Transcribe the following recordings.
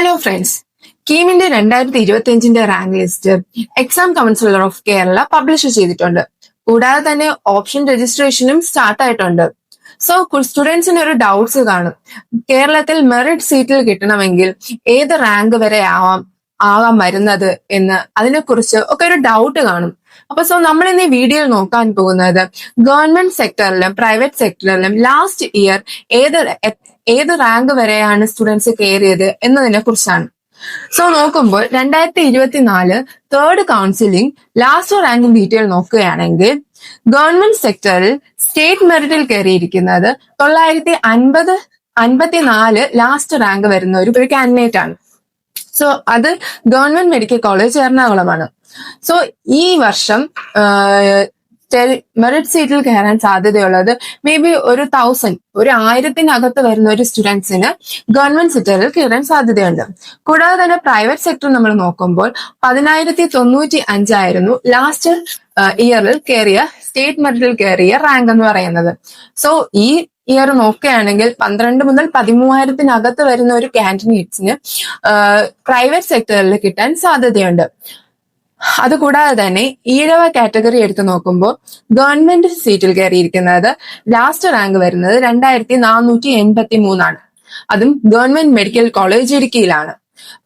Hello friends കീമിന്റെ രണ്ടായിരത്തി ഇരുപത്തി അഞ്ചിന്റെ rank list exam counsellor of Kerala publish ചെയ്തിട്ടുണ്ട്. കൂടാതെ തന്നെ ഓപ്ഷൻ രജിസ്ട്രേഷനും സ്റ്റാർട്ട് ആയിട്ടുണ്ട്. സോ സ്റ്റുഡൻസിന് ഒരു ഡൗട്ട്സ് കാണും. കേരളത്തിൽ മെറിറ്റ് സീറ്റിൽ കിട്ടണമെങ്കിൽ ഏത് റാങ്ക് വരെ ആവാം ആവാം വരുന്നത് എന്ന് അതിനെക്കുറിച്ച് ഒക്കെ ഒരു ഡൗട്ട് കാണും. അപ്പൊ സോ നമ്മൾ ഇന്ന് ഈ വീഡിയോയിൽ നോക്കാൻ പോകുന്നത് ഗവൺമെന്റ് സെക്ടറിലും പ്രൈവറ്റ് സെക്ടറിലും ലാസ്റ്റ് ഇയർ ഏത് ഏത് റാങ്ക് വരെയാണ് സ്റ്റുഡൻസ് കയറിയത് എന്നതിനെ കുറിച്ചാണ്. സോ നോക്കുമ്പോൾ രണ്ടായിരത്തി ഇരുപത്തിനാല് third counselling last rank detail നോക്കുകയാണെങ്കിൽ ഗവൺമെന്റ് സെക്ടറിൽ സ്റ്റേറ്റ് മെറിറ്റിൽ കയറിയിരിക്കുന്നത് തൊള്ളായിരത്തി അൻപത് അൻപത്തിനാല് ലാസ്റ്റ് റാങ്ക് വരുന്ന ഒരു ഒരു കാൻഡിഡേറ്റ് ആണ്. സോ അത് ഗവൺമെന്റ് മെഡിക്കൽ കോളേജ് എറണാകുളമാണ്. സോ ഈ വർഷം മെറിറ്റ് സീറ്റിൽ കയറാൻ സാധ്യതയുള്ളത് മേ ബി ഒരു തൗസൻഡ് ഒരു ആയിരത്തിനകത്ത് വരുന്ന ഒരു സ്റ്റുഡൻസിന് ഗവൺമെന്റ് സെക്ടറിൽ കയറാൻ സാധ്യതയുണ്ട്. കൂടാതെ തന്നെ പ്രൈവറ്റ് സെക്ടർ നമ്മൾ നോക്കുമ്പോൾ പതിനായിരത്തി തൊണ്ണൂറ്റി അഞ്ചായിരുന്നു ലാസ്റ്റ് ഇയറിൽ കയറിയ സ്റ്റേറ്റ് മെറിറ്റിൽ കയറിയ റാങ്ക് എന്ന് പറയുന്നത്. സോ ഈ ഇയർ നോക്കുകയാണെങ്കിൽ പന്ത്രണ്ട് മുതൽ പതിമൂവായിരത്തിനകത്ത് വരുന്ന ഒരു കാൻഡിഡേറ്റ്സിന് പ്രൈവറ്റ് സെക്ടറിൽ കിട്ടാൻ സാധ്യതയുണ്ട്. അതുകൂടാതെ തന്നെ ഈഴവ കാറ്റഗറി എടുത്തു നോക്കുമ്പോൾ ഗവൺമെന്റ് സീറ്റിൽ കയറിയിരിക്കുന്നത് ലാസ്റ്റ് റാങ്ക് വരുന്നത് രണ്ടായിരത്തി നാനൂറ്റി എൺപത്തി മൂന്നാണ് അതും ഗവൺമെന്റ് മെഡിക്കൽ കോളേജ് ഇടുക്കിയിലാണ്.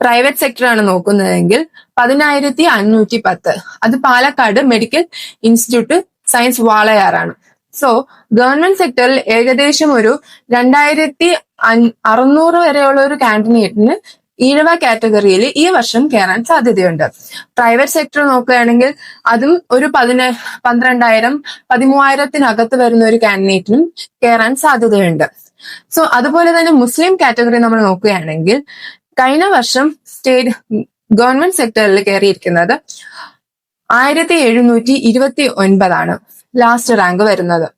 പ്രൈവറ്റ് സെക്ടറാണ് നോക്കുന്നതെങ്കിൽ പതിനായിരത്തി അഞ്ഞൂറ്റി പത്ത്. അത് പാലക്കാട് മെഡിക്കൽ ഇൻസ്റ്റിറ്റ്യൂട്ട് സയൻസ് വാളയാറാണ്. സോ ഗവൺമെന്റ് സെക്ടറിൽ ഏകദേശം ഒരു രണ്ടായിരത്തി അറുന്നൂറ് വരെയുള്ള ഒരു കാൻഡിഡേറ്റിന് ഈഴവ കാറ്റഗറിയിൽ ഈ വർഷം കയറാൻ സാധ്യതയുണ്ട്. പ്രൈവറ്റ് സെക്ടർ നോക്കുകയാണെങ്കിൽ അതും ഒരു പതിന പന്ത്രണ്ടായിരം പതിമൂവായിരത്തിനകത്ത് വരുന്ന ഒരു കാൻഡിഡേറ്റിനും കയറാൻ സാധ്യതയുണ്ട്. സോ അതുപോലെ തന്നെ മുസ്ലിം കാറ്റഗറി നമ്മൾ നോക്കുകയാണെങ്കിൽ കഴിഞ്ഞ വർഷം സ്റ്റേറ്റ് ഗവൺമെന്റ് സെക്ടറിൽ കയറിയിരിക്കുന്നത് ആയിരത്തി എഴുന്നൂറ്റി ഇരുപത്തി ഒൻപതാണ് ലാസ്റ്റ് റാങ്ക് വരുന്നത്.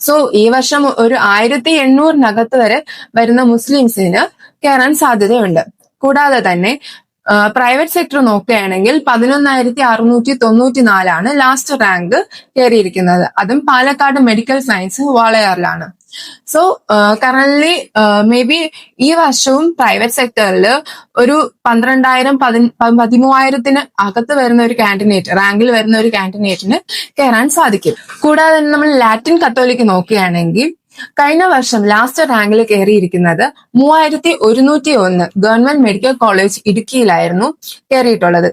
സോ ഈ വർഷം ഒരു ആയിരത്തി എണ്ണൂറിനകത്ത് വരെ വരുന്ന മുസ്ലിംസിന് കയറാൻ സാധ്യതയുണ്ട്. കൂടാതെ തന്നെ പ്രൈവറ്റ് സെക്ടർ നോക്കുകയാണെങ്കിൽ പതിനൊന്നായിരത്തി അറുന്നൂറ്റി തൊണ്ണൂറ്റി നാലാണ് ലാസ്റ്റ് റാങ്ക് കയറിയിരിക്കുന്നത്. അതും പാലക്കാട് മെഡിക്കൽ സയൻസ് വാളയാറിലാണ്. സോ കറന്റ് മേ ബി ഈ വർഷവും പ്രൈവറ്റ് സെക്ടറിൽ ഒരു പന്ത്രണ്ടായിരം പതി പതിമൂവായിരത്തിന് അകത്ത് വരുന്ന ഒരു കാൻഡിഡേറ്റ് റാങ്കിൽ വരുന്ന ഒരു കാൻഡിഡേറ്റിന് കയറാൻ സാധിക്കും. കൂടാതെ നമ്മൾ ലാറ്റിൻ കത്തോലിക്ക് നോക്കുകയാണെങ്കിൽ കഴിഞ്ഞ വർഷം ലാസ്റ്റ് റാങ്കിൽ കയറിയിരിക്കുന്നത് മൂവായിരത്തി ഒരുന്നൂറ്റി ഒന്ന് ഗവൺമെന്റ് മെഡിക്കൽ കോളേജ് ഇടുക്കിയിലായിരുന്നു കയറിയിട്ടുള്ളത്.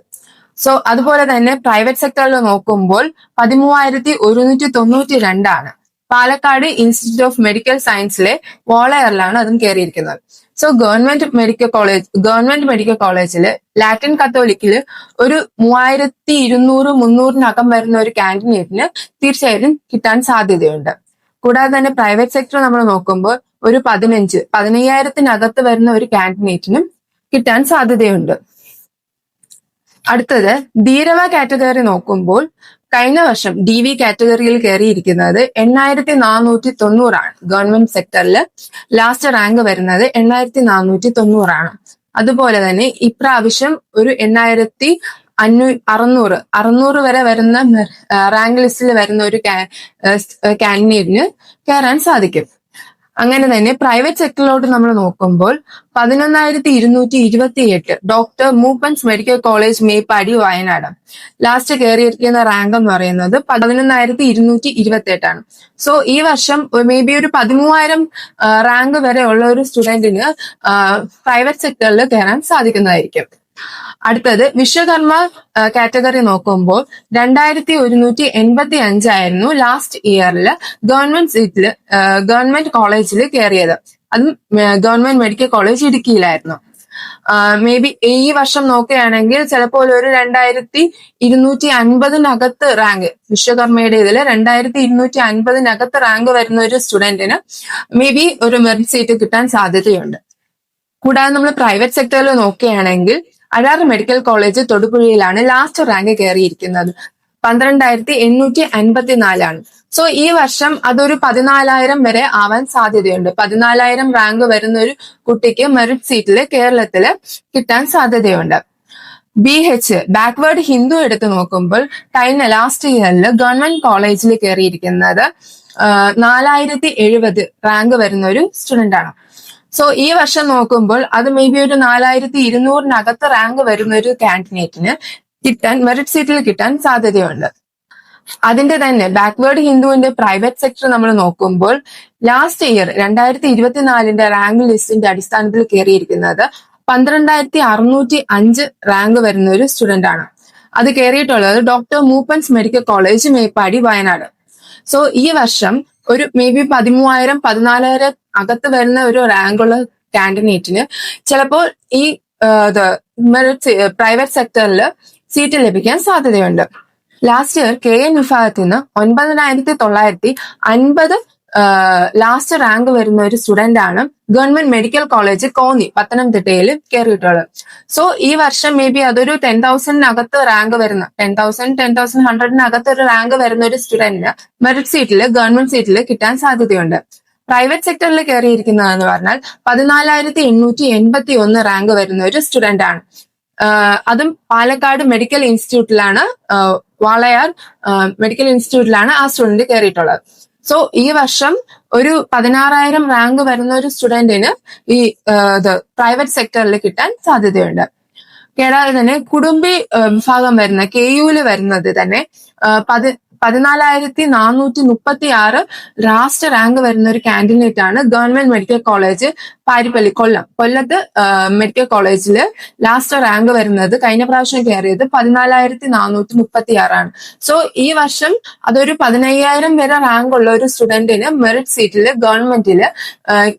സോ അതുപോലെ തന്നെ പ്രൈവറ്റ് സെക്ടറിൽ നോക്കുമ്പോൾ പതിമൂവായിരത്തി ഒരുന്നൂറ്റി തൊണ്ണൂറ്റി രണ്ടാണ് പാലക്കാട് ഇൻസ്റ്റിറ്റ്യൂട്ട് ഓഫ് മെഡിക്കൽ സയൻസിലെ വോളയറിലാണ് അതും കയറിയിരിക്കുന്നത്. So government medical college government medical കോളേജിൽ ലാറ്റിൻ കത്തോലിക്കിൽ ഒരു മൂവായിരത്തി ഇരുന്നൂറ് മുന്നൂറിനകം വരുന്ന ഒരു കാൻഡിഡേറ്റിന് തീർച്ചയായിട്ടും കിട്ടാൻ സാധ്യതയുണ്ട്. കൂടാതെ തന്നെ പ്രൈവറ്റ് സെക്ടർ നമ്മൾ നോക്കുമ്പോൾ ഒരു പതിനഞ്ച് പതിനയ്യായിരത്തിനകത്ത് വരുന്ന ഒരു കാൻഡിഡേറ്റിനും കിട്ടാൻ സാധ്യതയുണ്ട്. അടുത്തത് ധീരവ കാറ്റഗറി നോക്കുമ്പോൾ കഴിഞ്ഞ വർഷം ഡി വി കാറ്റഗറിയിൽ കയറിയിരിക്കുന്നത് എണ്ണായിരത്തി നാനൂറ്റി തൊണ്ണൂറാണ് ഗവൺമെന്റ് സെക്ടറിൽ ലാസ്റ്റ് റാങ്ക് വരുന്നത് എണ്ണായിരത്തി നാനൂറ്റി തൊണ്ണൂറാണ് അതുപോലെ തന്നെ ഇപ്രാവശ്യം ഒരു എണ്ണായിരത്തി അഞ്ഞൂ അറുന്നൂറ് അറുന്നൂറ് വരെ വരുന്ന റാങ്ക് ലിസ്റ്റിൽ വരുന്ന ഒരു കാൻഡിഡേറ്റിന് കയറാൻ സാധിക്കും. അങ്ങനെ തന്നെ പ്രൈവറ്റ് സെക്ടറിലോട്ട് നമ്മൾ നോക്കുമ്പോൾ പതിനൊന്നായിരത്തി ഇരുന്നൂറ്റി ഇരുപത്തി എട്ട് doctor Moopen's medical college Meppadi Wayanad. Last കയറിയിരിക്കുന്ന rank എന്ന് പറയുന്നത് പതിനൊന്നായിരത്തി ഇരുന്നൂറ്റി ഇരുപത്തി എട്ടാണ് സോ ഈ വർഷം മേ ബി ഒരു പതിമൂവായിരം റാങ്ക് വരെ ഉള്ള ഒരു സ്റ്റുഡന്റിന് പ്രൈവറ്റ് സെക്ടറിൽ കയറാൻ സാധിക്കുന്നതായിരിക്കും. അടുത്തത് വിശ്വകർമ്മ കാറ്റഗറി നോക്കുമ്പോൾ രണ്ടായിരത്തി ഒരുന്നൂറ്റി എൺപത്തി അഞ്ചായിരുന്നു ലാസ്റ്റ് ഇയറിൽ ഗവൺമെന്റ് സീറ്റിൽ ഗവൺമെന്റ് കോളേജിൽ കയറിയത്. അതും ഗവൺമെന്റ് മെഡിക്കൽ കോളേജ് ഇടുക്കിയിലായിരുന്നു. മേ ബി ഈ വർഷം നോക്കുകയാണെങ്കിൽ ചിലപ്പോൾ ഒരു രണ്ടായിരത്തി ഇരുന്നൂറ്റി അൻപതിനകത്ത് റാങ്ക് വിശ്വകർമ്മയുടെ ഇതിൽ രണ്ടായിരത്തി ഇരുന്നൂറ്റി അൻപതിനകത്ത് റാങ്ക് വരുന്ന ഒരു സ്റ്റുഡന്റിന് മേ ബി ഒരു മെറിറ്റ് സീറ്റ് കിട്ടാൻ സാധ്യതയുണ്ട്. കൂടാതെ നമ്മൾ പ്രൈവറ്റ് സെക്ടറിൽ നോക്കുകയാണെങ്കിൽ അഴാർ മെഡിക്കൽ കോളേജ് തൊടുപുഴയിലാണ് ലാസ്റ്റ് റാങ്ക് കയറിയിരിക്കുന്നത്. പന്ത്രണ്ടായിരത്തി എണ്ണൂറ്റി അൻപത്തിനാലാണ്. സോ ഈ വർഷം അതൊരു പതിനാലായിരം വരെ ആവാൻ സാധ്യതയുണ്ട്. പതിനാലായിരം റാങ്ക് വരുന്ന ഒരു കുട്ടിക്ക് മെറിറ്റ് സീറ്റിൽ കേരളത്തിൽ കിട്ടാൻ സാധ്യതയുണ്ട്. ബി എച്ച് ബാക്ക്വേർഡ് ഹിന്ദു എടുത്തു നോക്കുമ്പോൾ കഴിഞ്ഞ ലാസ്റ്റ് ഇയറിൽ ഗവൺമെന്റ് കോളേജിൽ കയറിയിരിക്കുന്നത് നാലായിരത്തി എഴുപത് റാങ്ക് വരുന്ന ഒരു സ്റ്റുഡന്റ് ആണ്. സോ ഈ വർഷം നോക്കുമ്പോൾ അത് മേ ബി ഒരു നാലായിരത്തി ഇരുന്നൂറിനകത്ത് റാങ്ക് വരുന്ന ഒരു കാൻഡിഡേറ്റിന് കിട്ടാൻ മെറിറ്റ് സീറ്റിൽ കിട്ടാൻ സാധ്യതയുണ്ട്. അതിന്റെ തന്നെ ബാക്ക്വേർഡ് ഹിന്ദുവിന്റെ പ്രൈവറ്റ് സെക്ടർ നമ്മൾ നോക്കുമ്പോൾ ലാസ്റ്റ് ഇയർ രണ്ടായിരത്തി ഇരുപത്തിനാലിന്റെ റാങ്ക് ലിസ്റ്റിന്റെ അടിസ്ഥാനത്തിൽ കയറിയിരിക്കുന്നത് പന്ത്രണ്ടായിരത്തി അറുന്നൂറ്റി അഞ്ച് റാങ്ക് വരുന്ന ഒരു സ്റ്റുഡന്റ് ആണ്. അത് കയറിയിട്ടുള്ളത് doctor Moopen's medical college Meppadi Wayanad. So ഈ വർഷം ഒരു മേ ബി പതിമൂവായിരം പതിനാലായിരം അകത്ത് വരുന്ന ഒരു റാങ്കുള്ള കാൻഡിഡേറ്റിന് ചിലപ്പോൾ ഈ പ്രൈവറ്റ് സെക്ടറിൽ സീറ്റ് ലഭിക്കാൻ സാധ്യതയുണ്ട്. ലാസ്റ്റ് ഇയർ കെ എൻ വിഭാഗത്തിൽ നിന്ന് ഒൻപതിനായിരത്തി തൊള്ളായിരത്തി അൻപത് ലാസ്റ്റ് റാങ്ക് വരുന്ന ഒരു സ്റ്റുഡന്റ് ആണ് ഗവൺമെന്റ് മെഡിക്കൽ കോളേജ് കോന്നി പത്തനംതിട്ടയിൽ കയറിയിട്ടുള്ളത് സോ ഈ വർഷം മേ ബി അതൊരു ടെൻ തൗസൻഡിനകത്ത് റാങ്ക് വരുന്ന ടെൻ തൗസൻഡ് ടെൻ തൗസൻഡ് ഹൺഡ്രഡിനകത്ത് ഒരു റാങ്ക് വരുന്ന ഒരു സ്റ്റുഡന്റിന് മെറിറ്റ് സീറ്റിൽ ഗവൺമെന്റ് സീറ്റിൽ കിട്ടാൻ സാധ്യതയുണ്ട്. പ്രൈവറ്റ് സെക്ടറിൽ കയറിയിരിക്കുന്നതെന്ന് പറഞ്ഞാൽ പതിനാലായിരത്തി എണ്ണൂറ്റി എൺപത്തി ഒന്ന് റാങ്ക് വരുന്ന ഒരു സ്റ്റുഡന്റ് ആണ്. അതും പാലക്കാട് മെഡിക്കൽ ഇൻസ്റ്റിറ്റ്യൂട്ടിലാണ് വാളയാർ മെഡിക്കൽ ഇൻസ്റ്റിറ്റ്യൂട്ടിലാണ് ആ സ്റ്റുഡന്റ് കയറിയിട്ടുള്ളത് സോ ഈ വർഷം ഒരു പതിനാറായിരം റാങ്ക് വരുന്ന ഒരു സ്റ്റുഡന്റിന് ഈ പ്രൈവറ്റ് സെക്ടറിൽ കിട്ടാൻ സാധ്യതയുണ്ട്. കേടാതെ തന്നെ കുടുംബി വിഭാഗം വരുന്ന കെ യുവിൽ വരുന്നത് തന്നെ പതി പതിനാലായിരത്തി നാനൂറ്റി മുപ്പത്തി ആറ് ലാസ്റ്റ് റാങ്ക് വരുന്ന ഒരു കാൻഡിഡേറ്റ് ആണ് government medical college Parippally Kollam. കൊല്ലത്ത് മെഡിക്കൽ കോളേജിൽ ലാസ്റ്റ് റാങ്ക് വരുന്നത് കഴിഞ്ഞ പ്രാവശ്യം കയറിയത് പതിനാലായിരത്തി നാനൂറ്റി മുപ്പത്തി ആറാണ് സോ ഈ വർഷം അതൊരു പതിനയ്യായിരം വരെ റാങ്ക് ഉള്ള ഒരു സ്റ്റുഡന്റിന് മെറിറ്റ് സീറ്റിൽ ഗവൺമെന്റിൽ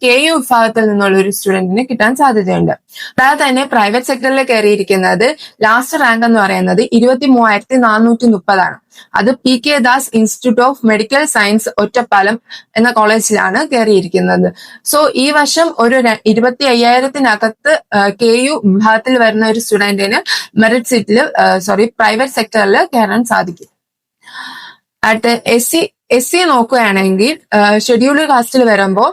കെ യു വിഭാഗത്തിൽ നിന്നുള്ള ഒരു സ്റ്റുഡന്റിന് കിട്ടാൻ സാധ്യതയുണ്ട്. അതായത് തന്നെ പ്രൈവറ്റ് സെക്ടറിൽ കയറിയിരിക്കുന്നത് ലാസ്റ്റ് റാങ്ക് എന്ന് പറയുന്നത് ഇരുപത്തി മൂവായിരത്തി നാനൂറ്റി മുപ്പതാണ് അത് P K Das institute of medical science Ottapalam എന്ന കോളേജിലാണ് കയറിയിരിക്കുന്നത്. സോ ഈ വർഷം ഒരു ഇരുപത്തി അയ്യായിരത്തിനകത്ത് കെ യു വിഭാഗത്തിൽ വരുന്ന ഒരു സ്റ്റുഡന്റിന് മെറിറ്റ് സീറ്റിൽ സോറി പ്രൈവറ്റ് സെക്ടറിൽ കയറാൻ സാധിക്കും. അടുത്ത എസ് സി എസ് സി നോക്കുകയാണെങ്കിൽ ഷെഡ്യൂൾഡ് കാസ്റ്റിൽ വരുമ്പോൾ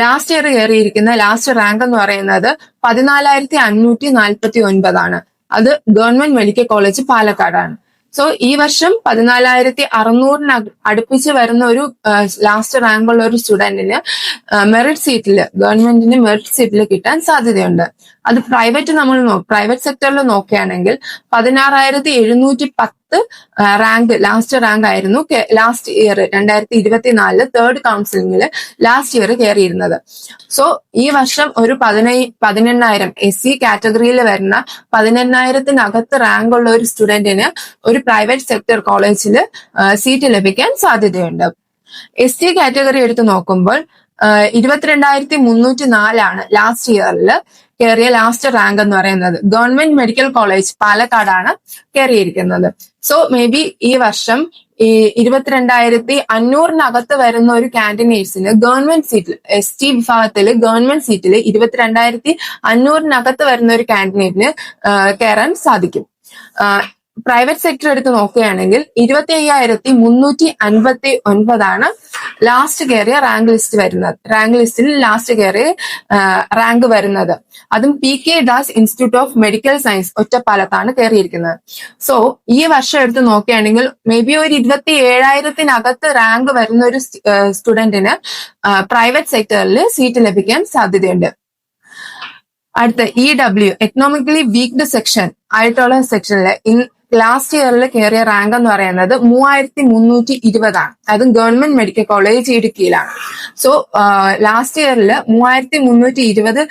ലാസ്റ്റ് ഇയർ കയറിയിരിക്കുന്ന ലാസ്റ്റ് റാങ്ക് എന്ന് പറയുന്നത് പതിനാലായിരത്തി അഞ്ഞൂറ്റി നാൽപ്പത്തി ഒൻപതാണ് അത് ഗവൺമെന്റ് മെഡിക്കൽ കോളേജ് പാലക്കാടാണ്. സോ ഈ വർഷം പതിനാലായിരത്തി അറുന്നൂറിന് അടുപ്പിച്ച് വരുന്ന ഒരു ലാസ്റ്റ് റാങ്ക് ഉള്ള ഒരു സ്റ്റുഡന്റിന് മെറിറ്റ് സീറ്റിൽ ഗവൺമെന്റിന് മെറിറ്റ് സീറ്റിൽ കിട്ടാൻ സാധ്യതയുണ്ട്. അത് പ്രൈവറ്റ് നമ്മൾ പ്രൈവറ്റ് സെക്ടറിൽ നോക്കുകയാണെങ്കിൽ പതിനാറായിരത്തി എഴുന്നൂറ്റി പത്ത് റാങ്ക് ലാസ്റ്റ് റാങ്ക് ആയിരുന്നു ലാസ്റ്റ് ഇയർ രണ്ടായിരത്തി ഇരുപത്തിനാലിൽ തേർഡ് കൗൺസിലിംഗിൽ ലാസ്റ്റ് ഇയർ കയറിയിരുന്നത് സോ ഈ വർഷം ഒരു പതിനൈ പതിനെണ്ണായിരം എസ് സി കാറ്റഗറിയിൽ വരുന്ന പതിനെണ്ണായിരത്തിനകത്ത് റാങ്ക് ഉള്ള ഒരു സ്റ്റുഡന്റിന് ഒരു പ്രൈവറ്റ് സെക്ടർ കോളേജിൽ സീറ്റ് ലഭിക്കാൻ സാധ്യതയുണ്ട്. എസ് സി കാറ്റഗറി എടുത്ത് നോക്കുമ്പോൾ ഇരുപത്തിരണ്ടായിരത്തി മുന്നൂറ്റി നാലാണ് ലാസ്റ്റ് ഇയറിൽ കയറിയ ലാസ്റ്റ് റാങ്ക് എന്ന് പറയുന്നത്. ഗവൺമെന്റ് മെഡിക്കൽ കോളേജ് പാലക്കാടാണ് കയറിയിരിക്കുന്നത് സോ മേ ബി ഈ വർഷം ഈ ഇരുപത്തിരണ്ടായിരത്തി അഞ്ഞൂറിനകത്ത് വരുന്ന ഒരു കാൻഡിഡേറ്റ്സിന് ഗവൺമെന്റ് സീറ്റിൽ എസ് ടി വിഭാഗത്തിൽ ഗവൺമെന്റ് സീറ്റിൽ ഇരുപത്തിരണ്ടായിരത്തി അഞ്ഞൂറിനകത്ത് വരുന്ന ഒരു കാൻഡിനേറ്റിന് കയറാൻ സാധിക്കും. പ്രൈവറ്റ് സെക്ടർ എടുത്ത് നോക്കുകയാണെങ്കിൽ ഇരുപത്തി അയ്യായിരത്തി മുന്നൂറ്റി അൻപത്തി ഒൻപതാണ് ലാസ്റ്റ് കയറിയ റാങ്ക് ലിസ്റ്റ് വരുന്നത് റാങ്ക് ലിസ്റ്റിൽ ലാസ്റ്റ് കയറിയ റാങ്ക് വരുന്നത്. അതും P K Das institute of medical science ഒറ്റപ്പാലത്താണ് കയറിയിരിക്കുന്നത് സോ ഈ വർഷം എടുത്ത് നോക്കുകയാണെങ്കിൽ മേ ബി ഒരു ഇരുപത്തി ഏഴായിരത്തിനകത്ത് റാങ്ക് വരുന്ന ഒരു സ്റ്റുഡന്റിന് പ്രൈവറ്റ് സെക്ടറിൽ സീറ്റ് ലഭിക്കാൻ സാധ്യതയുണ്ട്. അടുത്ത E W economically weaker section ആയിട്ടുള്ള സെക്ഷനിൽ ലാസ്റ്റ് ഇയറിൽ കയറിയ റാങ്ക് എന്ന് പറയുന്നത് മൂവായിരത്തി മുന്നൂറ്റി ഇരുപതാണ് അതും ഗവൺമെന്റ് മെഡിക്കൽ കോളേജ് ഇടുക്കിയിലാണ് സോ ലാസ്റ്റ് ഇയറിൽ മൂവായിരത്തി മുന്നൂറ്റി ഇരുപത്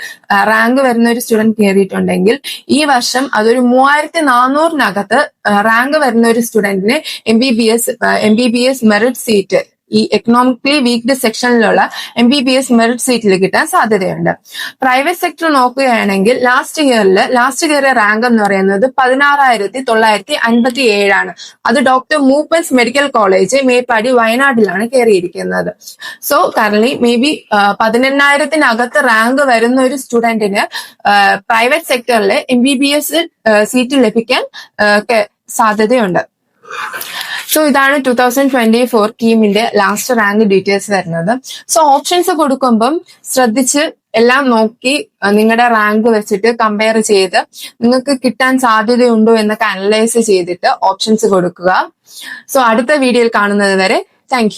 റാങ്ക് വരുന്ന ഒരു സ്റ്റുഡന്റ് കയറിയിട്ടുണ്ടെങ്കിൽ ഈ വർഷം അതൊരു മൂവായിരത്തി നാനൂറിനകത്ത് റാങ്ക് വരുന്ന ഒരു സ്റ്റുഡൻറിന് M B B S M B B S merit seat ഈ economically weaker സെക്ഷനിലുള്ള M B B S merit സീറ്റിൽ കിട്ടാൻ സാധ്യതയുണ്ട്. പ്രൈവറ്റ് സെക്ടർ നോക്കുകയാണെങ്കിൽ ലാസ്റ്റ് ഇയറിൽ ലാസ്റ്റ് കയറിയ റാങ്ക് എന്ന് പറയുന്നത് പതിനാറായിരത്തി തൊള്ളായിരത്തി അൻപത്തി ഏഴാണ് അത് doctor Moopen's medical college Meppadi വയനാട്ടിലാണ് കയറിയിരിക്കുന്നത്. സോ കറന്റ് മേ ബി പതിനെണ്ണായിരത്തിനകത്ത് റാങ്ക് വരുന്ന ഒരു സ്റ്റുഡന്റിന് പ്രൈവറ്റ് സെക്ടറിൽ M B B S seat ലഭിക്കാൻ സാധ്യതയുണ്ട്. സോ ഇതാണ് ടൂ തൗസൻഡ് ട്വന്റി ഫോർ കീമിന്റെ ലാസ്റ്റ് റാങ്ക് ഡീറ്റെയിൽസ് വരുന്നത്. സോ ഓപ്ഷൻസ് കൊടുക്കുമ്പം ശ്രദ്ധിച്ച് എല്ലാം നോക്കി നിങ്ങളുടെ റാങ്ക് വെച്ചിട്ട് കമ്പയർ ചെയ്ത് നിങ്ങൾക്ക് കിട്ടാൻ സാധ്യതയുണ്ടോ എന്നൊക്കെ അനലൈസ് ചെയ്തിട്ട് ഓപ്ഷൻസ് കൊടുക്കുക. സോ അടുത്ത വീഡിയോയിൽ കാണുന്നത് വരെ താങ്ക്